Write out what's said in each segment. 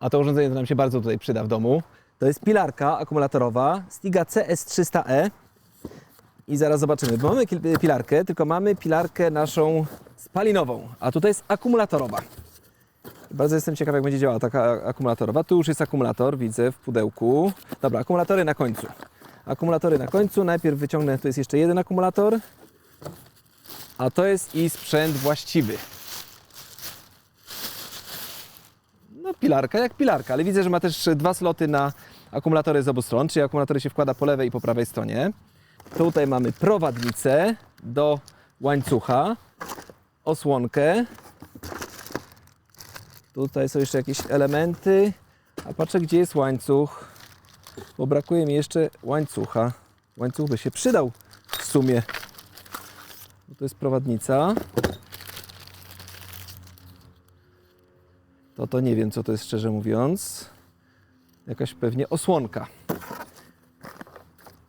a to urządzenie to nam się bardzo tutaj przyda w domu. To jest pilarka akumulatorowa Stiga CS300E. I zaraz zobaczymy, bo mamy pilarkę, tylko mamy pilarkę naszą spalinową, a tutaj jest akumulatorowa. Bardzo jestem ciekaw, jak będzie działała taka akumulatorowa. Tu już jest akumulator, widzę w pudełku. Dobra, akumulatory na końcu. Akumulatory na końcu. Najpierw wyciągnę, tu jest jeszcze jeden akumulator, a to jest i sprzęt właściwy. No pilarka jak pilarka, ale widzę, że ma też dwa sloty na akumulatory z obu stron, czyli akumulatory się wkłada po lewej i po prawej stronie. Tutaj mamy prowadnicę do łańcucha, osłonkę. Tutaj są jeszcze jakieś elementy, a patrzę gdzie jest łańcuch, bo brakuje mi jeszcze łańcucha. Łańcuch by się przydał w sumie. To jest prowadnica. To to nie wiem co to jest szczerze mówiąc. Jakaś pewnie osłonka.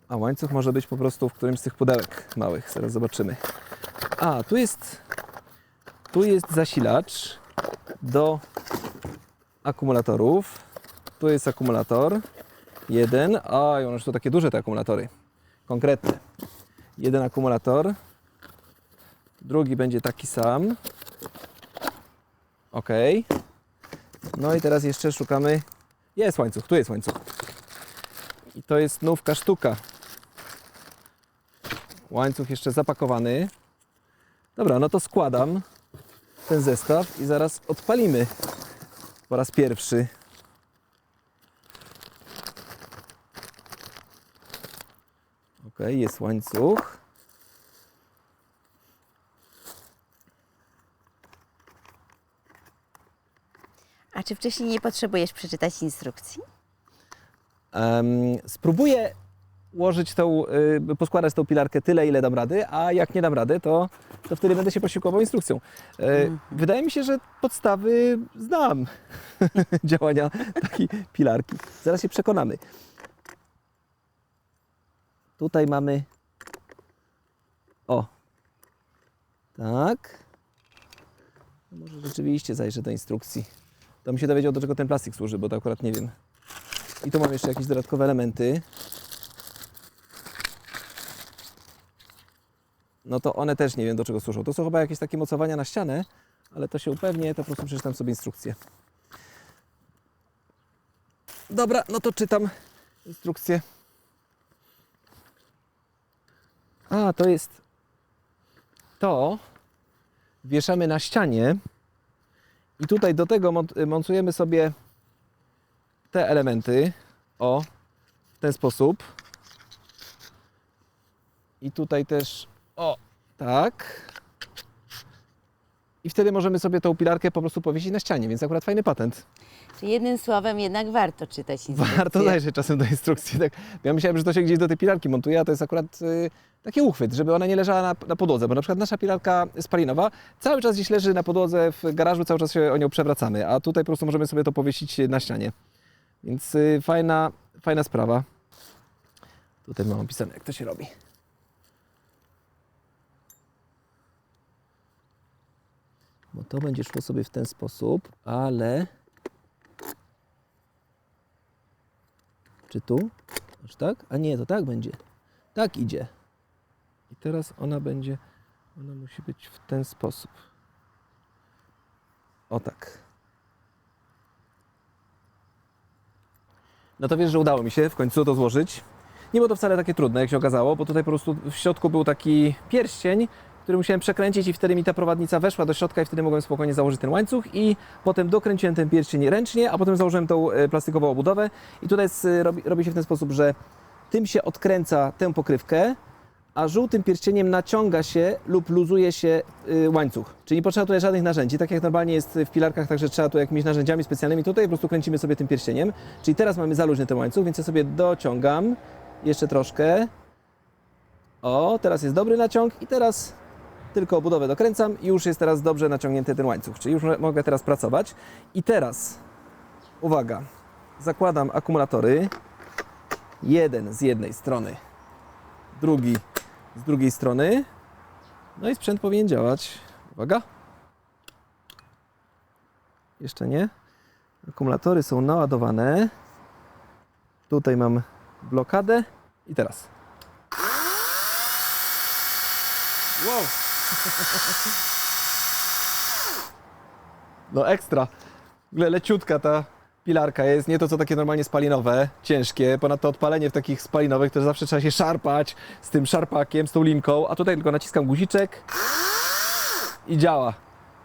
A łańcuch może być po prostu w którymś z tych pudełek małych. Zaraz zobaczymy. A, tu jest tu jest zasilacz do akumulatorów. Tu jest akumulator. Jeden. A, one to takie duże te akumulatory. Konkretne. Jeden akumulator. Drugi będzie taki sam. Ok. No i teraz jeszcze szukamy. Jest łańcuch, tu jest łańcuch. I to jest nówka sztuka. Łańcuch jeszcze zapakowany. Dobra, no to składam ten zestaw i zaraz odpalimy po raz pierwszy. Ok, jest łańcuch. A czy wcześniej nie potrzebujesz przeczytać instrukcji? Em, spróbuję ułożyć tą, y, poskładać tą pilarkę tyle, ile dam rady, a jak nie dam rady, to, to wtedy będę się posiłkował instrukcją. E, Wydaje mi się, że podstawy znam działania takiej pilarki. Zaraz się przekonamy. Tutaj mamy. O. Tak. No Może rzeczywiście zajrzę do instrukcji. To mi się dowiedział, do czego ten plastik służy, bo to akurat nie wiem. I tu mam jeszcze jakieś dodatkowe elementy. No to one też nie wiem do czego służą. To są chyba jakieś takie mocowania na ścianę, ale to się upewnię, to po prostu przeczytam sobie instrukcję. Dobra, no to czytam instrukcję. A, to jest to. Wieszamy na ścianie i tutaj do tego mont- montujemy sobie te elementy. O, w ten sposób. I tutaj też, o, tak. I wtedy możemy sobie tą pilarkę po prostu powiesić na ścianie, więc akurat fajny patent. Jednym słowem jednak warto czytać instrukcję? Warto zajrzeć czasem do instrukcji. Tak. Ja myślałem, że to się gdzieś do tej pilarki montuje, a to jest akurat y, taki uchwyt, żeby ona nie leżała na, na podłodze, bo na przykład nasza pilarka spalinowa cały czas gdzieś leży na podłodze w garażu, cały czas się o nią przewracamy, a tutaj po prostu możemy sobie to powiesić na ścianie. Więc y, fajna, fajna sprawa. Tutaj mam opisane, jak to się robi. Bo to będzie szło sobie w ten sposób, ale... Czy tu? Aż tak? A nie, to tak będzie. Tak idzie. I teraz ona będzie, ona musi być w ten sposób. O tak. No to wiesz, że udało mi się w końcu to złożyć. Nie było to wcale takie trudne, jak się okazało, bo tutaj po prostu w środku był taki pierścień, który musiałem przekręcić i wtedy mi ta prowadnica weszła do środka i wtedy mogłem spokojnie założyć ten łańcuch i potem dokręciłem ten pierścień ręcznie, a potem założyłem tą e, plastikową obudowę i tutaj jest, e, robi, robi się w ten sposób, że tym się odkręca tę pokrywkę, a żółtym pierścieniem naciąga się lub luzuje się y, łańcuch. Czyli nie potrzeba tutaj żadnych narzędzi, tak jak normalnie jest w pilarkach, także trzeba tu jakimiś narzędziami specjalnymi. Tutaj po prostu kręcimy sobie tym pierścieniem. Czyli teraz mamy za luźny ten łańcuch, więc ja sobie dociągam jeszcze troszkę. O, teraz jest dobry naciąg i teraz tylko obudowę dokręcam i już jest teraz dobrze naciągnięty ten łańcuch, czyli już mo- mogę teraz pracować. I teraz, uwaga, zakładam akumulatory. Jeden z jednej strony, drugi z drugiej strony. No i sprzęt powinien działać. Uwaga. Jeszcze nie. Akumulatory są naładowane. Tutaj mam blokadę i teraz. Wow! No ekstra. W leciutka ta pilarka jest, nie to co takie normalnie spalinowe, ciężkie. Ponadto odpalenie w takich spalinowych to zawsze trzeba się szarpać z tym szarpakiem, z tą linką, a tutaj tylko naciskam guziczek i działa.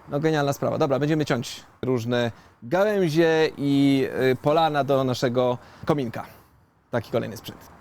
No genialna sprawa. Dobra, będziemy ciąć różne gałęzie i y, polana do naszego kominka. Taki kolejny sprzęt.